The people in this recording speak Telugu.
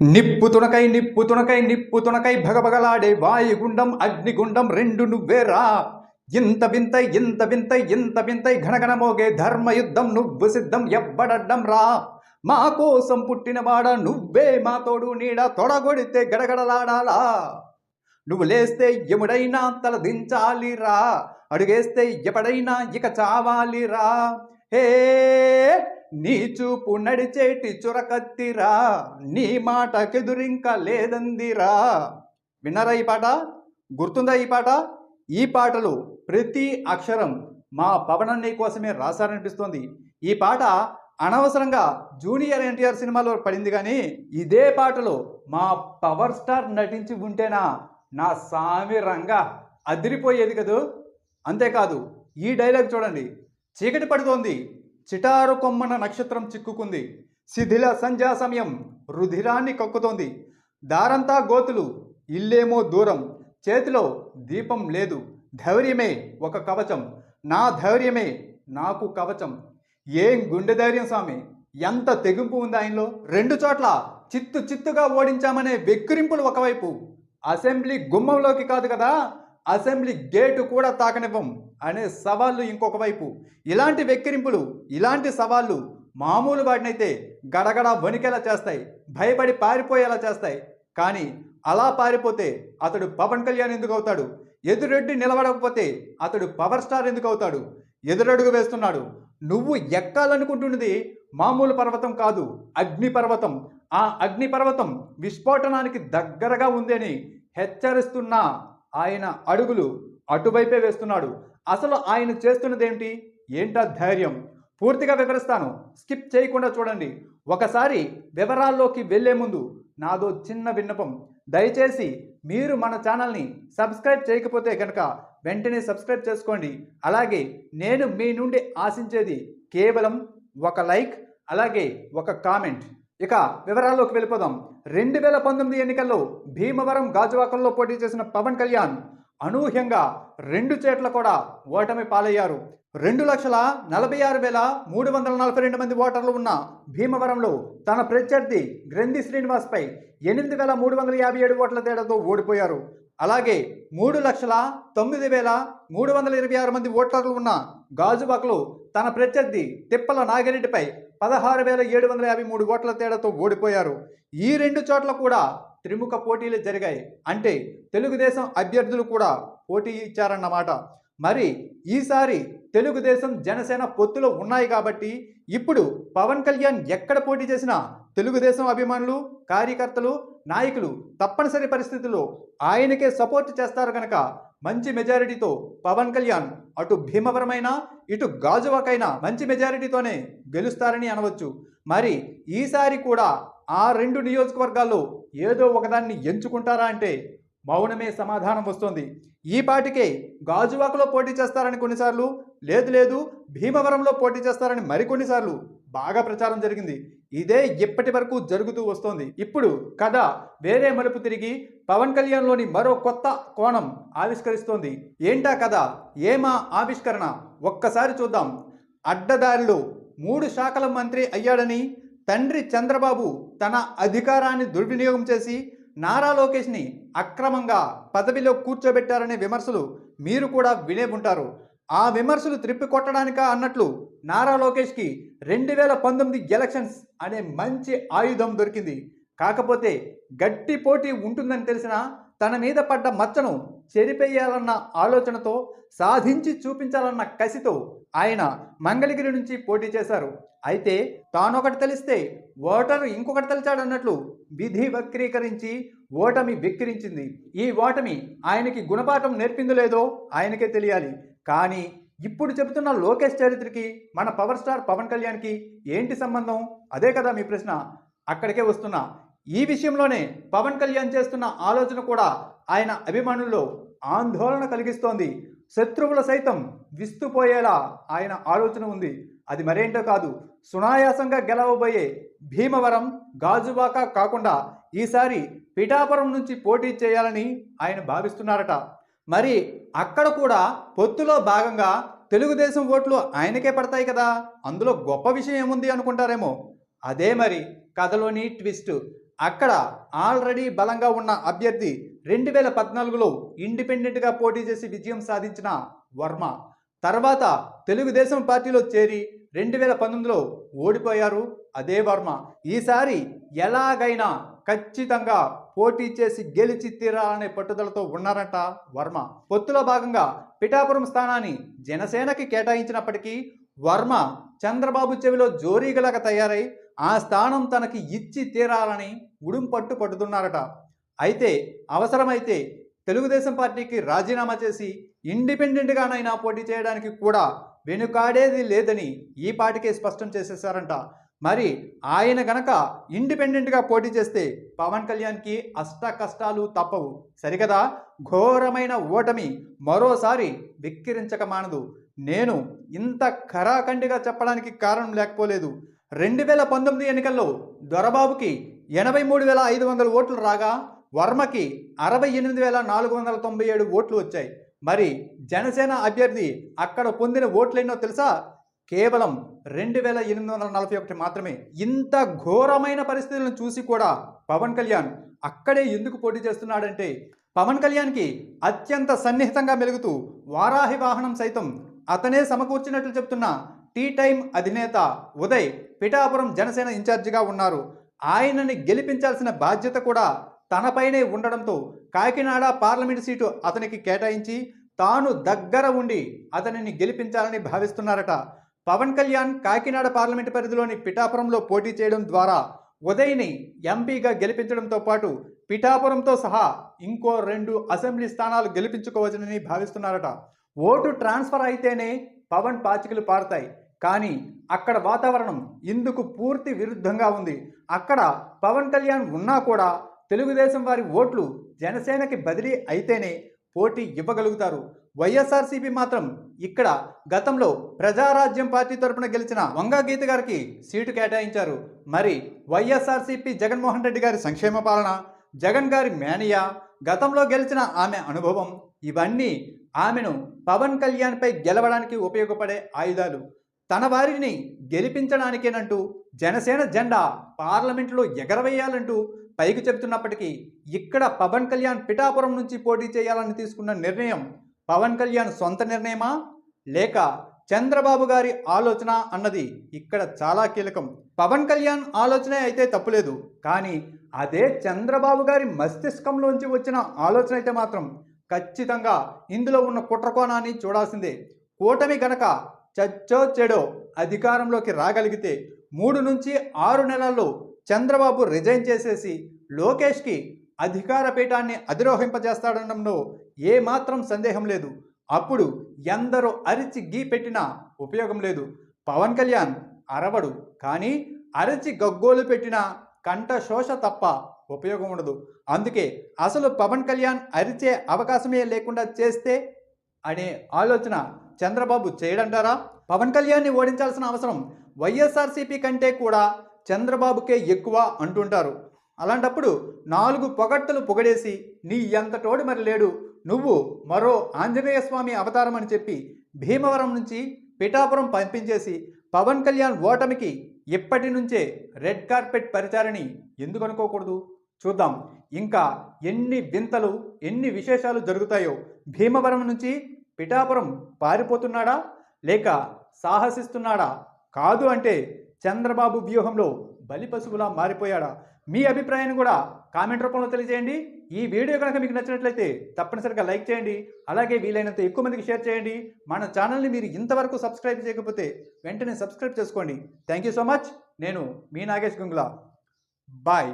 నిప్పు తునకై నిప్పు తునకై నిప్పు తునకై భగభగలాడే వాయుగుండం అగ్నిగుండం రెండు నువ్వేరా. ఇంత వింతై ఇంత వింతై ఇంత వింతై ఘనఘన మోగే ధర్మయుద్ధం నువ్వు సిద్ధం ఎవ్వడడ్డం రా. మా కోసం పుట్టినవాడ నువ్వే మా తోడు నీడ తొడగొడితే గడగడలాడాలా. నువ్వు లేస్తే ఎముడైనా తల దించాలిరా అడుగేస్తే ఎప్పుడైనా ఇక చావాలిరా. హే నీ చూపు నడిచేటి చురకత్తిరా నీ మాటకెదురింక లేదందిరా. విన్నారా ఈ పాట? గుర్తుందా ఈ పాట? ఈ పాటలు ప్రతి అక్షరం మా పవనన్నయ్య కోసమే రాశారనిపిస్తోంది. ఈ పాట అనవసరంగా జూనియర్ ఎన్టీఆర్ సినిమాలో పడింది కానీ ఇదే పాటలో మా పవర్ స్టార్ నటించి ఉంటేనా నా సామి రంగా అదిరిపోయేది కదూ? అంతేకాదు ఈ డైలాగ్ చూడండి. చీకటి పడుతోంది. చిటారు కొమ్మన నక్షత్రం చిక్కుకుంది. శిథిల సంధ్యా సమయం రుధిరాన్ని కక్కుతోంది. దారంతా గోతులు ఇల్లేమో దూరం. చేతిలో దీపం లేదు. ధైర్యమే ఒక కవచం. నా ధైర్యమే నాకు కవచం. ఏం గుండె ధైర్యం స్వామి ఎంత తెగింపు ఉంది ఆయనలో? రెండు చోట్ల చిత్తు చిత్తుగా ఓడించామనే వెక్కిరింపులు ఒకవైపు. అసెంబ్లీ గుమ్మంలోకి కాదు కదా? అసెంబ్లీ గేటు కూడా తాకనివ్వం అనే సవాళ్ళు ఇంకొక వైపు. ఇలాంటి వెక్కిరింపులు ఇలాంటి సవాళ్ళు మామూలు వాటినైతే గడగడ వణికేలా చేస్తాయి భయపడి పారిపోయేలా చేస్తాయి. కానీ అలా పారిపోతే అతడు పవన్ కళ్యాణ్ ఎందుకు అవుతాడు? ఎదురెడ్డి నిలబడకపోతే అతడు పవర్ స్టార్ ఎందుకు అవుతాడు? ఎదురడుగు వేస్తున్నాడు. నువ్వు ఎక్కాలనుకుంటున్నది మామూలు పర్వతం కాదు అగ్ని పర్వతం. ఆ అగ్ని పర్వతం విస్ఫోటనానికి దగ్గరగా ఉందని హెచ్చరిస్తున్న ఆయన అడుగులు అటువైపే వేస్తున్నాడు. అసలు ఆయన చేస్తున్నదేంటి? ఏంటా ధైర్యం? పూర్తిగా వివరిస్తాను. స్కిప్ చేయకుండా చూడండి. ఒకసారి వివరాల్లోకి వెళ్ళే ముందు నాదో చిన్న విన్నపం. దయచేసి మీరు మన ఛానల్ని సబ్స్క్రైబ్ చేయకపోతే కనుక వెంటనే సబ్స్క్రైబ్ చేసుకోండి. అలాగే నేను మీ నుండి ఆశించేది కేవలం ఒక లైక్ అలాగే ఒక కామెంట్. ఇక వివరాల్లోకి వెళ్ళిపోదాం. రెండు వేల పంతొమ్మిది ఎన్నికల్లో భీమవరం గాజువాకల్లో పోటీ చేసిన పవన్ కళ్యాణ్ అనూహ్యంగా రెండు చేట్ల కూడా ఓటమి పాలయ్యారు. రెండు లక్షల నలభై ఆరు వేల మూడు వందల నలభై రెండు మంది ఓటర్లు ఉన్న భీమవరంలో తన ప్రత్యర్థి గ్రంథి శ్రీనివాస్పై ఎనిమిది వేల మూడు వందల యాభై ఏడు ఓట్ల తేడాతో ఓడిపోయారు. అలాగే మూడు లక్షల తొమ్మిది వేల మూడు వందల ఇరవై ఆరు మంది ఓటర్లు ఉన్న గాజువాకలో తన ప్రత్యర్థి తిప్పల నాగిరెడ్డిపై పదహారు వేల ఏడు వందల యాభై మూడు ఓట్ల తేడాతో ఓడిపోయారు. ఈ రెండు చోట్ల కూడా త్రిముఖ పోటీలు జరిగాయి. అంటే తెలుగుదేశం అభ్యర్థులు కూడా పోటీ ఇచ్చారన్నమాట. మరి ఈసారి తెలుగుదేశం జనసేన పొత్తులో ఉన్నాయి కాబట్టి ఇప్పుడు పవన్ కళ్యాణ్ ఎక్కడ పోటీ చేసినా తెలుగుదేశం అభిమానులు కార్యకర్తలు నాయకులు తప్పనిసరి పరిస్థితుల్లో ఆయనకే సపోర్ట్ చేస్తారు కనుక మంచి మెజారిటీతో పవన్ కళ్యాణ్ అటు భీమవరమైనా ఇటు గాజువాకైనా మంచి మెజారిటీతోనే గెలుస్తారని అనవచ్చు. మరి ఈసారి కూడా ఆ రెండు నియోజకవర్గాల్లో ఏదో ఒకదాన్ని ఎంచుకుంటారా అంటే మౌనమే సమాధానం వస్తోంది. ఈ పాటికే గాజువాకలో పోటీ చేస్తారని కొన్నిసార్లు లేదు లేదు భీమవరంలో పోటీ చేస్తారని మరికొన్నిసార్లు బాగా ప్రచారం జరిగింది. ఇదే ఇప్పటి వరకు జరుగుతూ వస్తోంది. ఇప్పుడు కథ వేరే మలుపు తిరిగి పవన్ కళ్యాణ్లోని మరో కొత్త కోణం ఆవిష్కరిస్తోంది. ఏంటా కథ? ఏమా ఆవిష్కరణ? ఒక్కసారి చూద్దాం. అడ్డదారిలో మూడు శాఖల మంత్రి అయ్యాడని తండ్రి చంద్రబాబు తన అధికారాన్ని దుర్వినియోగం చేసి నారా లోకేష్ని అక్రమంగా పదవిలో కూర్చోబెట్టారనే విమర్శలు మీరు కూడా వినే ఉంటారు. ఆ విమర్శలు త్రిప్పికొట్టడానిక అన్నట్లు నారా లోకేష్కి రెండు వేల పంతొమ్మిది ఎలక్షన్స్ అనే మంచి ఆయుధం దొరికింది. కాకపోతే గట్టి పోటీ ఉంటుందని తెలిసిన తన మీద పడ్డ మచ్చను చెరిపేయాలన్న ఆలోచనతో సాధించి చూపించాలన్న కసితో ఆయన మంగళగిరి నుంచి పోటీ చేశారు. అయితే తానొకటి తెలిస్తే ఓటరు ఇంకొకటి తలచాడన్నట్లు విధి వక్రీకరించి ఓటమి వెక్కిరించింది. ఈ ఓటమి ఆయనకి గుణపాఠం నేర్పిందో లేదో ఆయనకే తెలియాలి. కానీ ఇప్పుడు చెబుతున్న లోకేష్ చరిత్రకి మన పవర్ స్టార్ పవన్ కళ్యాణ్కి ఏంటి సంబంధం? అదే కదా మీ ప్రశ్న. అక్కడికే వస్తున్నా. ఈ విషయంలోనే పవన్ కళ్యాణ్ చేస్తున్న ఆలోచన కూడా ఆయన అభిమానుల్లో ఆందోళన కలిగిస్తోంది. శత్రువుల సైతం విస్తుపోయేలా ఆయన ఆలోచన ఉంది. అది మరేంటో కాదు. సునాయాసంగా గెలవబోయే భీమవరం గాజువాక కాకుండా ఈసారి పిఠాపురం నుంచి పోటీ చేయాలని ఆయన భావిస్తున్నారట. మరి అక్కడ కూడా పొత్తులో భాగంగా తెలుగుదేశం ఓట్లు ఆయనకే పడతాయి కదా? అందులో గొప్ప విషయం ఏముంది అనుకుంటారేమో? అదే మరి కథలోని ట్విస్ట్. అక్కడ ఆల్రెడీ బలంగా ఉన్న అభ్యర్థి రెండు వేల పద్నాలుగులో ఇండిపెండెంట్గా పోటీ చేసి విజయం సాధించిన వర్మ. తర్వాత తెలుగుదేశం పార్టీలో చేరి రెండు వేల పంతొమ్మిదిలో ఓడిపోయారు. అదే వర్మ. ఈసారి ఎలాగైనా ఖచ్చితంగా పోటీ చేసి గెలిచి తీరాలనే పట్టుదలతో ఉన్నారంట వర్మ. పొత్తులో భాగంగా పిఠాపురం స్థానాన్ని జనసేనకి కేటాయించినప్పటికీ వర్మ చంద్రబాబు చెవిలో జోరీగలాగా తయారై ఆ స్థానం తనకి ఇచ్చి తీరాలని ఉడుంపట్టు పడుతున్నారట పట్టుతున్నారట. అయితే అవసరమైతే తెలుగుదేశం పార్టీకి రాజీనామా చేసి ఇండిపెండెంట్గానైనా పోటీ చేయడానికి కూడా వెనుకాడేది లేదని ఈ పాటికే స్పష్టం చేసేసారంట మరి ఆయన గనక ఇండిపెండెంట్గా పోటీ చేస్తే పవన్ కళ్యాణ్కి అష్ట కష్టాలు తప్పవు. సరికదా ఘోరమైన ఓటమి మరోసారి విక్కిరించక మానదు. నేను ఇంత ఖరాఖండిగా చెప్పడానికి కారణం లేకపోలేదు. రెండు వేల పంతొమ్మిది ఎన్నికల్లో దొరబాబుకి ఎనభై మూడు వేల ఐదు వందల ఓట్లు రాగా వర్మకి అరవై ఎనిమిది వేల నాలుగు వందల తొంభై ఏడు ఓట్లు వచ్చాయి. మరి జనసేన అభ్యర్థి అక్కడ పొందిన ఓట్లు ఎన్నో తెలుసా? కేవలం రెండు వేల ఎనిమిది వందల నలభై ఒకటి మాత్రమే. ఇంత ఘోరమైన పరిస్థితులను చూసి కూడా పవన్ కళ్యాణ్ అక్కడే ఎందుకు పోటీ చేస్తున్నాడంటే పవన్ కళ్యాణ్కి అత్యంత సన్నిహితంగా మెలుగుతూ వారాహి వాహనం సైతం అతనే సమకూర్చినట్లు చెప్తున్న టీ టైం అధినేత ఉదయ్ పిఠాపురం జనసేన ఇన్ఛార్జిగా ఉన్నారు. ఆయనని గెలిపించాల్సిన బాధ్యత కూడా తనపైనే ఉండడంతో కాకినాడ పార్లమెంట్ సీటు అతనికి కేటాయించి తాను దగ్గర ఉండి అతనిని గెలిపించాలని భావిస్తున్నారట. పవన్ కళ్యాణ్ కాకినాడ పార్లమెంటు పరిధిలోని పిఠాపురంలో పోటీ చేయడం ద్వారా ఉదయ్ని ఎంపీగా గెలిపించడంతో పాటు పిఠాపురంతో సహా ఇంకో రెండు అసెంబ్లీ స్థానాలు గెలిపించుకోవచ్చునని భావిస్తున్నారట. ఓటు ట్రాన్స్ఫర్ అయితేనే పవన్ పాచికలు పారుతాయి. కానీ అక్కడ వాతావరణం ఇందుకు పూర్తి విరుద్ధంగా ఉంది. అక్కడ పవన్ కళ్యాణ్ ఉన్నా కూడా తెలుగుదేశం వారి ఓట్లు జనసేనకి బదిలీ అయితేనే పోటీ ఇవ్వగలుగుతారు. వైఎస్ఆర్సీపీ మాత్రం ఇక్కడ గతంలో ప్రజారాజ్యం పార్టీ తరపున గెలిచిన వంగా గీత గారికి సీటు కేటాయించారు. మరి వైఎస్ఆర్సీపీ జగన్మోహన్ రెడ్డి గారి సంక్షేమ పాలన జగన్ గారి మేనియా గతంలో గెలిచిన ఆమె అనుభవం ఇవన్నీ ఆమెను పవన్ కళ్యాణ్పై గెలవడానికి ఉపయోగపడే ఆయుధాలు. తన వారిని గెలిపించడానికేనంటూ జనసేన జెండా పార్లమెంట్లో ఎగరవేయాలంటూ పైకి చెబుతున్నప్పటికీ ఇక్కడ పవన్ కళ్యాణ్ పిఠాపురం నుంచి పోటీ చేయాలని తీసుకున్న నిర్ణయం పవన్ కళ్యాణ్ సొంత నిర్ణయమా? లేక చంద్రబాబు గారి ఆలోచన అన్నది ఇక్కడ చాలా కీలకం. పవన్ కళ్యాణ్ ఆలోచనే అయితే తప్పులేదు. కానీ అదే చంద్రబాబు గారి మస్తిష్కంలోంచి వచ్చిన ఆలోచన అయితే మాత్రం ఖచ్చితంగా ఇందులో ఉన్న కుట్రకోణాన్ని చూడాల్సిందే. కూటమి గనక చచ్చో చెడో అధికారంలోకి రాగలిగితే మూడు నుంచి ఆరు నెలల్లో చంద్రబాబు రిజైన్ చేసేసి లోకేష్కి అధికార పీఠాన్ని అధిరోహింపజేస్తాడనడంలో ఏమాత్రం సందేహం లేదు. అప్పుడు ఎందరో అరిచి గీ పెట్టినా ఉపయోగం లేదు. పవన్ కళ్యాణ్ అరవడు కానీ అరిచి గగ్గోలు పెట్టినా కంఠశోష తప్ప ఉపయోగం ఉండదు. అందుకే అసలు పవన్ కళ్యాణ్ అరిచే అవకాశమే లేకుండా చేస్తే అనే ఆలోచన చంద్రబాబు చేయడంటారా? పవన్ కళ్యాణ్ని ఓడించాల్సిన అవసరం వైఎస్ఆర్సీపీ కంటే కూడా చంద్రబాబుకే ఎక్కువ అంటుంటారు. అలాంటప్పుడు నాలుగు పొగట్టలు పొగడేసి నీ ఎంతటోడు మరి లేడు. నువ్వు మరో ఆంజనేయ స్వామి అవతారం అని చెప్పి భీమవరం నుంచి పిఠాపురం పంపించేసి పవన్ కళ్యాణ్ ఓటమికి ఇప్పటి నుంచే రెడ్ కార్పెట్ పరిచారని ఎందుకు అనుకోకూడదు? చూద్దాం. ఇంకా ఎన్ని వింతలు ఎన్ని విశేషాలు జరుగుతాయో. భీమవరం నుంచి పిఠాపురం పారిపోతున్నాడా? లేక సాహసిస్తున్నాడా? కాదు అంటే చంద్రబాబు వ్యూహంలో బలిపశువులా మారిపోయాడా? మీ అభిప్రాయాన్ని కూడా కామెంట్ రూపంలో తెలియజేయండి. ఈ వీడియో కనుక మీకు నచ్చినట్లయితే తప్పనిసరిగా లైక్ చేయండి. అలాగే వీలైనంత ఎక్కువ మందికి షేర్ చేయండి. మన ఛానల్ని మీరు ఇంతవరకు సబ్స్క్రైబ్ చేయకపోతే వెంటనే సబ్స్క్రైబ్ చేసుకోండి. Thank you so much. నేను మీ నాగేష్ గుంగ్లా. బాయ్.